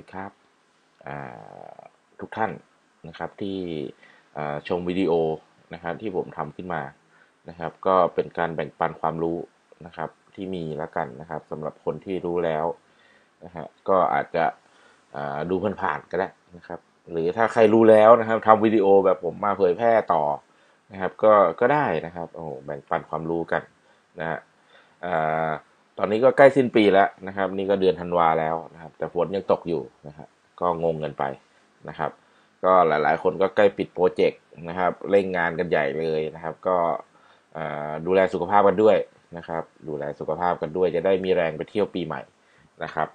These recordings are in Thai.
ดีครับทุกท่านนะครับที่ชมวิดีโอนะครับที่ผมทำขึ้นมานะครับ ก็เป็นการแบ่งปันความรู้นะครับที่มีแล้วกันนะครับสำหรับคนที่รู้แล้วนะฮะก็อาจจะดูผ่านๆก็ได้นะครับ หรือถ้าใครรู้แล้วนะครับทำวิดีโอแบบผมมาเผยแพร่ต่อนะครับ ก็ก็ได้นะครับโอ้แบ่งปันความรู้กันนะฮะ ตอนนี้ก็ใกล้สิ้นปีแล้วนะครับ นี่ก็เดือนธันวาแล้วนะครับ แต่ฝนยังตกอยู่นะครับก็งงเงินไปนะครับ ก็หลายๆ คนก็ใกล้ปิดโปรเจกต์นะครับเร่งงานกันใหญ่เลยนะครับ ก็ดูแลสุขภาพกันด้วยนะครับ ดูแลสุขภาพกันด้วย จะได้มีแรงไปเที่ยวปีใหม่นะครับ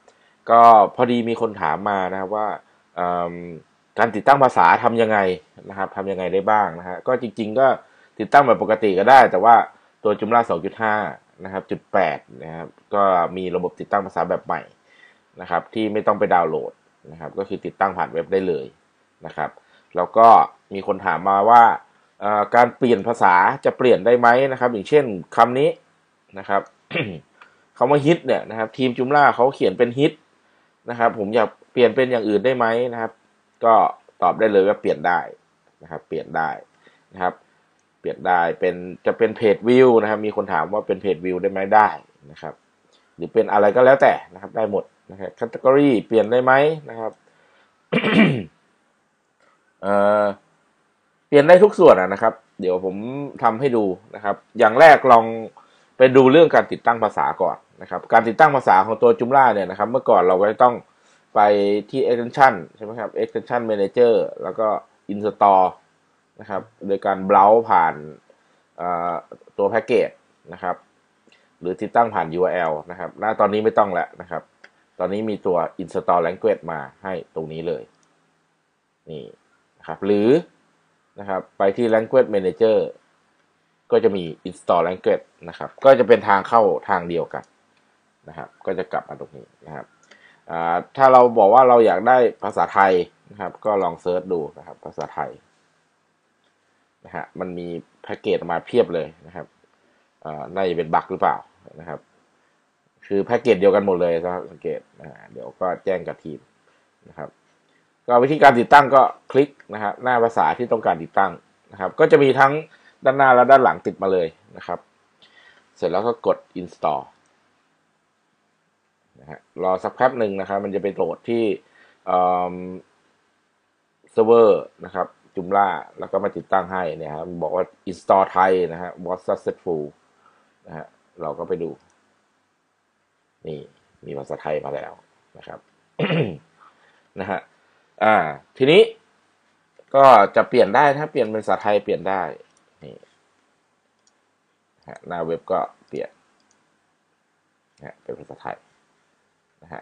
ก็พอดีมีคนถามมานะครับว่าการติดตั้งภาษาทํำยังไงนะครับทำยังไงได้บ้างนะฮะก็จริง ๆ ก็ติดตั้งแบบปกติก็ได้ แต่ว่าตัวจุมล่า2.5 นะครับจุด8นะครับก็มีระบบติดตั้งภาษาแบบใหม่นะครับที่ไม่ต้องไปดาวน์โหลดนะครับก็คือติดตั้งผ่านเว็บได้เลยนะครับแล้วก็มีคนถามมาว่าการเปลี่ยนภาษาจะเปลี่ยนได้ไหมนะครับ อย่างเช่นคำนี้นะครับคำว่าฮิตเนี่ยนะครับทีมจุมล่าเขาเขียนเป็นฮิตนะครับผมอยากเปลี่ยนเป็นอย่างอื่นได้ไหมนะครับ ก็ตอบได้เลยว่าเปลี่ยนได้นะครับ เปลี่ยนได้นะครับ เปลี่ยนได้เป็นจะเป็นเพจวิวนะครับ มีคนถามว่าเป็นเพจวิวได้ไหมได้นะครับ หรือเป็นอะไรก็แล้วแต่นะครับ ได้หมดนะครับคัตเกอรี่เปลี่ยนได้ไหมนะครับเอ่อเปลี่ยนได้ทุกส่วนนะครับ เดี๋ยวผมทำให้ดูนะครับ อย่างแรกลองไปดูเรื่องการติดตั้งภาษาก่อนนะครับ การติดตั้งภาษาของตัวจุมล่าเนี่ยนะครับ เมื่อก่อนเราก็ต้องไปที่ extension ใช่ไหมครับ extension manager แล้วก็ install นะครับ โดยการเบราว์ผ่านตัวแพ็กเกจนะครับ หรือติดตั้งผ่าน URL นะครับณตอนนี้ไม่ต้องแล้วนะครับ ตอนนี้มีตัว install language มาให้ตรงนี้เลย นี่นะครับ หรือนะครับ ไปที่ language manager ก็จะมี install language นะครับ ก็จะเป็นทางเข้าทางเดียวกันนะครับ ก็จะกลับมาตรงนี้นะครับถ้าเราบอกว่าเราอยากได้ภาษาไทยนะครับ ก็ลองเซิร์ชดูนะครับ ภาษาไทย นะฮะมันมีแพ็กเกจมาเพียบเลยนะครับน่าจะเป็นบักหรือเปล่านะครับ คือแพ็กเกจเดียวกันหมดเลยนะสังเกตนะเดี๋ยวก็แจ้งกับทีมนะครับ ก็วิธีการติดตั้งก็คลิกนะครับหน้าภาษาที่ต้องการติดตั้งนะครับ ก็จะมีทั้งด้านหน้าและด้านหลังติดมาเลยนะครับ เสร็จแล้วก็กด install นะฮะรอสักแป๊บหนึ่งนะครับ มันจะไปโหลดที่เซิร์ฟเวอร์นะครับ จุมล่าแล้วก็มาติดตั้งให้เนี่ยครับบอกว่า install ไทยนะฮะ was successful นะฮะเราก็ไปดู นี่มีภาษาไทยมาแล้วนะครับนะฮะอ่า ทีนี้ก็จะเปลี่ยนได้ถ้าเปลี่ยนเป็นภาษาไทยเปลี่ยนได้นี่หน้าเว็บก็เปลี่ยนนะเป็นภาษาไทยนะฮะ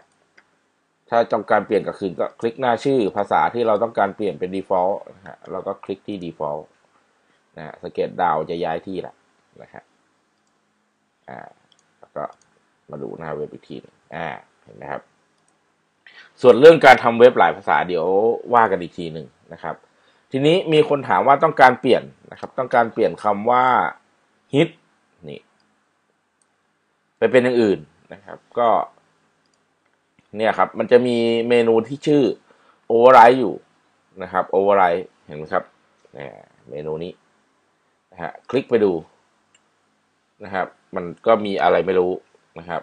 ถ้าต้องการเปลี่ยนก็คือก็คลิกหน้าชื่อภาษาที่เราต้องการเปลี่ยนเป็น default นะฮะเราก็คลิกที่ default นะฮะสเกตดาวจะย้ายที่ละนะฮะอ่าแล้วก็มาดูหน้าเว็บอีกทีอ่าเห็นไหมครับ ส่วนเรื่องการทำเว็บหลายภาษาเดี๋ยวว่ากันอีกทีหนึ่งนะครับ ทีนี้มีคนถามว่าต้องการเปลี่ยนนะครับ ต้องการเปลี่ยนคำว่า hit นี่ไปเป็นอย่างอื่นนะครับ ก็ เนี่ยครับ มันจะมีเมนูที่ชื่อ override อยู่นะครับ override เห็นไหมครับเมนูนี้นะฮะคลิกไปดูนะครับ มันก็มีอะไรไม่รู้นะครับ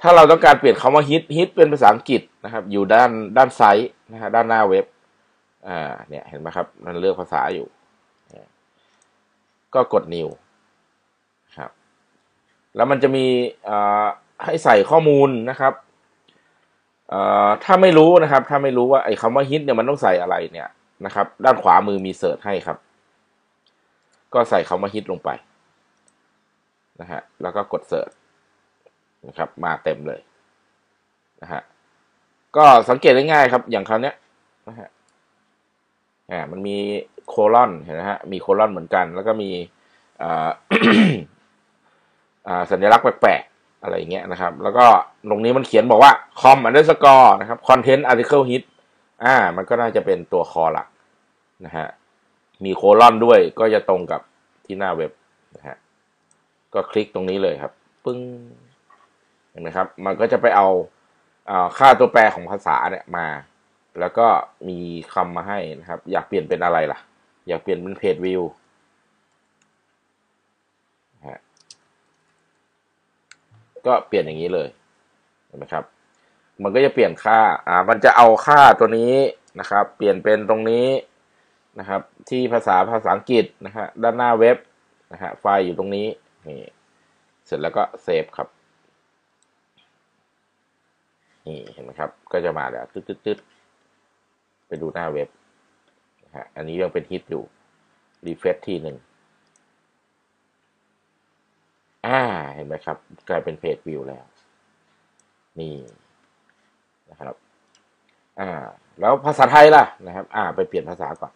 ถ้าเราต้องการเปลี่ยนคำว่า hit hit เป็นภาษาอังกฤษนะครับ อยู่ด้านด้านซ้ายนะฮะด้านหน้าเว็บอ่าเนี่ยเห็นไหมครับ มันเลือกภาษาอยู่ ก็กด new ครับ แล้วมันจะมีให้ใส่ข้อมูลนะครับ ถ้าไม่รู้นะครับ ถ้าไม่รู้ว่าไอ้คำว่าฮิตเนี่ยมันต้องใส่อะไรเนี่ยนะครับ ด้านขวามือมีเสิร์ชให้ครับ ก็ใส่คำว่าฮิตลงไปนะฮะแล้วก็กดเสิร์ชนะครับ มาเต็มเลยนะฮะก็สังเกตได้ง่ายครับ อย่างคราวนี้ยนะฮะอ่ามันมีโคลอนเห็นไหมฮะมีโคลอนเหมือนกัน แล้วก็มีอ่าอ่าสัญลักษณ์แปลก อะไรเงี้ยนะครับ แล้วก็ตรงนี้มันเขียนบอกว่า com underscore นะครับ content article hit อ่า มันก็น่าจะเป็นตัวคอหลักนะฮะ มีโคลอนด้วยก็จะตรงกับที่หน้าเว็บนะฮะ ก็คลิกตรงนี้เลยครับ ปึ้ง เห็นไหมครับ มันก็จะไปเอาค่าตัวแปรของภาษาเนี่ยมา แล้วก็มีคำมาให้นะครับ อยากเปลี่ยนเป็นอะไรล่ะ อยากเปลี่ยนเป็นเพจวิว ก็เปลี่ยนอย่างนี้เลยเห็นไหมครับ มันก็จะเปลี่ยนค่าอ่ามันจะเอาค่าตัวนี้นะครับ เปลี่ยนเป็นตรงนี้นะครับ ที่ภาษาภาษาอังกฤษนะฮะด้านหน้าเว็บนะฮะไฟล์อยู่ตรงนี้นี่เสร็จแล้วก็เซฟครับนี่เห็นไหมครับ ก็จะมาแล้วตึ๊ดๆไปดูหน้าเว็บนะฮะอันนี้ยังเป็นฮิตอยู่รีเฟรชทีหนึ่งอ่า เห็นไหมครับ กลายเป็นเพจวิวแล้ว นี่นะครับ อ่า แล้วภาษาไทยล่ะนะครับ อ่า ไปเปลี่ยนภาษาก่อน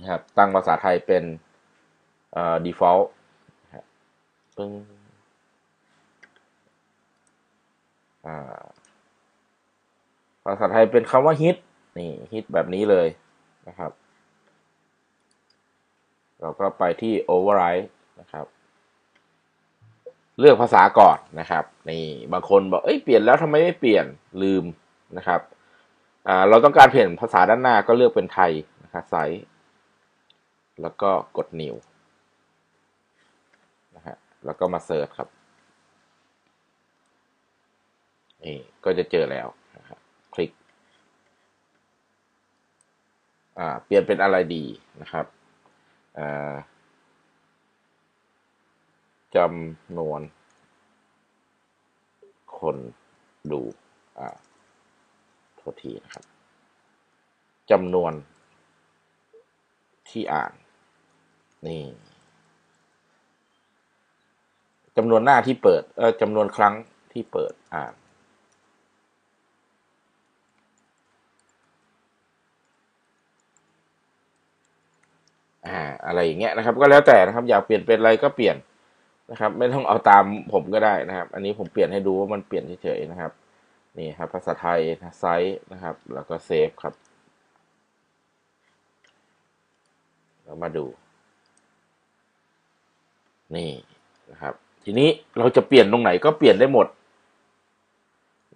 นะครับ ตั้งภาษาไทยเป็นเอ่อ default ปึ้งอ่า ภาษาไทยเป็นคำว่าฮิต นี่ฮิตแบบนี้เลยนะครับ เราก็ไปที่ override นะครับ เลือกภาษาก่อนนะครับนี่บางคนบอกเอ้ยเปลี่ยนแล้วทำไมไม่เปลี่ยนลืมนะครับอ่าเราต้องการเปลี่ยนภาษาด้านหน้าก็เลือกเป็นไทยนะครับไซส์แล้วก็กด new นะฮะแล้วก็มาเสิร์ชครับนี่ก็จะเจอแล้วนะครับคลิกอ่าเปลี่ยนเป็นอะไรดีนะครับอ่า จำนวน คนดูอ่าโทษทีนะครับจำนวน ที่อ่าน นี่จำนวนหน้าที่เปิด เออจำนวนครั้งที่เปิดอ่าน อ่า อะไรอย่างเงี้ยนะครับ ก็แล้วแต่นะครับ อยากเปลี่ยนเป็นอะไรก็เปลี่ยน นะครับ ไม่ต้องเอาตามผมก็ได้นะครับ อันนี้ผมเปลี่ยนให้ดูว่ามันเปลี่ยนเฉยๆนะครับ นี่ครับ ภาษาไทยไซส์นะครับ แล้วก็เซฟครับเรามาดู นี่นะครับ ทีนี้เราจะเปลี่ยนตรงไหนก็เปลี่ยนได้หมด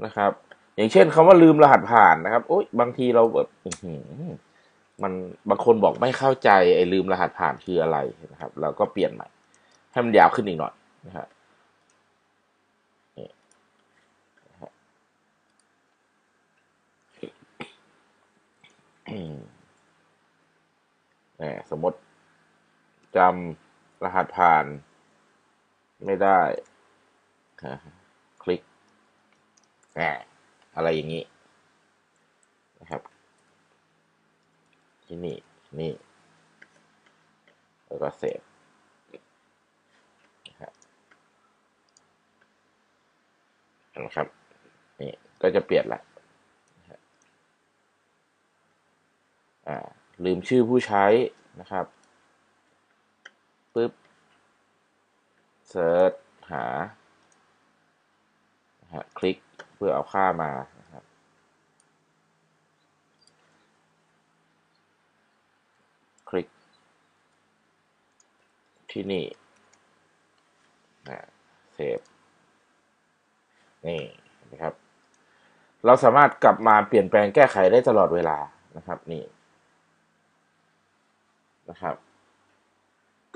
นะครับ อย่างเช่นคำว่าลืมรหัสผ่านนะครับโอ๊ยบางทีเราแบบมันบางคนบอกไม่เข้าใจไอ้ลืมรหัสผ่านคืออะไรนะครับ เราก็เปลี่ยนใหม่ ให้มันยาวขึ้นอีกหน่อยนะฮะนี่สมมติจำรหัสผ่านไม่ได้คลิกแหมอะไรอย่างนี้นะครับ ที่นี่ นี่ แล้วก็เซฟ นะครับนี่ก็จะเปลี่ยนละอ่าลืมชื่อผู้ใช้นะครับปึ๊บเซิร์ชหาฮะคลิกเพื่อเอาค่ามานะครับคลิก ที่นี่นะเซฟ นี่นะครับ เราสามารถกลับมาเปลี่ยนแปลงแก้ไขได้ตลอดเวลานะครับนี่นะครับ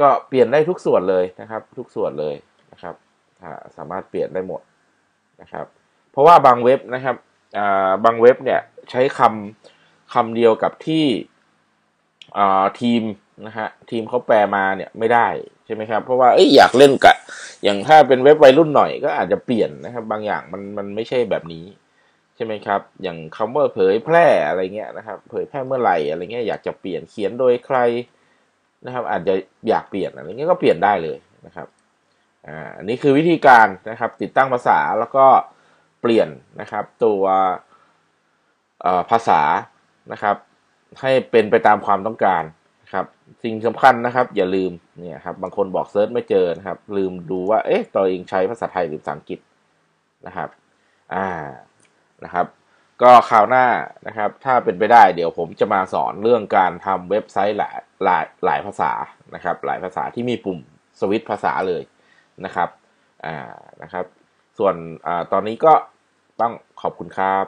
ก็เปลี่ยนได้ทุกส่วนเลยนะครับ ทุกส่วนเลยนะครับสามารถเปลี่ยนได้หมดนะครับ เพราะว่าบางเว็บนะครับบางเว็บเนี่ยใช้คำคำเดียวกับที่ ทีมนะฮะทีมเขาแปลมาเนี่ยไม่ได้ใช่ไหมครับ เพราะว่าเอ้ยอยากเล่นกับอย่างถ้าเป็นเว็บวัยรุ่นหน่อยก็อาจจะเปลี่ยนนะครับ บางอย่างมันมันไม่ใช่แบบนี้ ใช่ไหมครับ อย่างคำว่าเผยแพร่อะไรเงี้ยนะครับ เผยแพร่เมื่อไหร่อะไรเงี้ยอยากจะเปลี่ยนเขียนโดยใครนะครับ อาจจะอยากเปลี่ยนอะไรเงี้ยก็เปลี่ยนได้เลยนะครับอ่าอันนี้คือวิธีการนะครับ ติดตั้งภาษาแล้วก็เปลี่ยนนะครับ ตัวภาษานะครับ ให้เป็นไปตามความต้องการครับ สิ่งสำคัญนะครับ อย่าลืมเนี่ยครับบางคนบอกเซิร์ชไม่เจอนะครับ ลืมดูว่าเอ๊ะตัวเองใช้ภาษาไทยหรือภาษาอังกฤษนะครับ อ่านะครับ ก็คราวหน้านะครับ ถ้าเป็นไปได้เดี๋ยวผมจะมาสอนเรื่องการทำเว็บไซต์หลายหลายหลายภาษานะครับ หลายภาษาที่มีปุ่มสวิตช์ภาษาเลยนะครับอ่านะครับ ส่วนอ่าตอนนี้ก็ต้องขอบคุณครับ